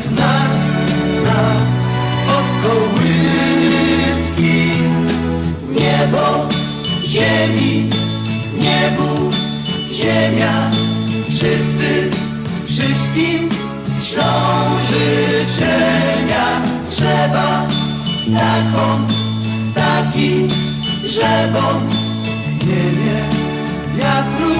Z nas zna od kołyski. Niebo, ziemi, niebu, ziemia, wszyscy, wszystkim ślą życzenia. Drzewa, taką, taki, drzewom, nie, nie, wiatru,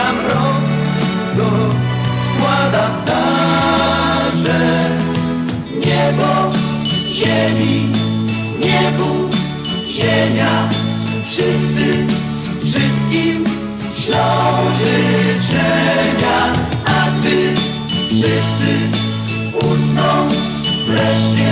Nam rok go składa w darze. Niebo, ziemi, niebu, ziemia, wszyscy, wszystkim ślą życzenia, a gdy wszyscy usną wreszcie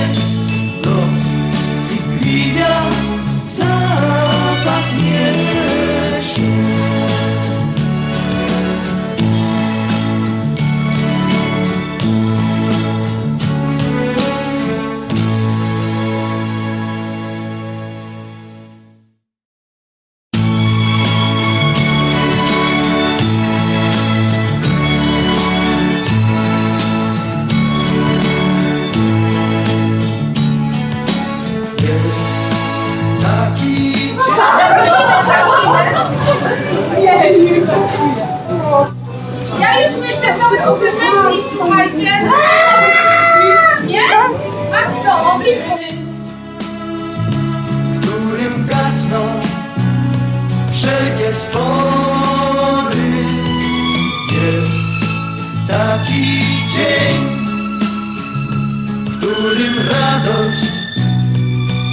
Tu wymyślić, słuchajcie. Nie? A co? No blisko. którym gasną wszelkie spory. Jest taki dzień, którym radość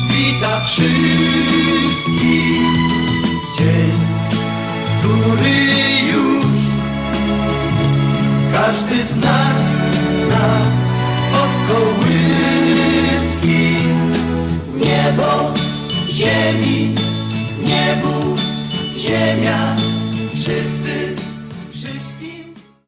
wita wszystkich. Każdy z nas zna od kołyski. Niebo, ziemi, niebu, ziemia, wszyscy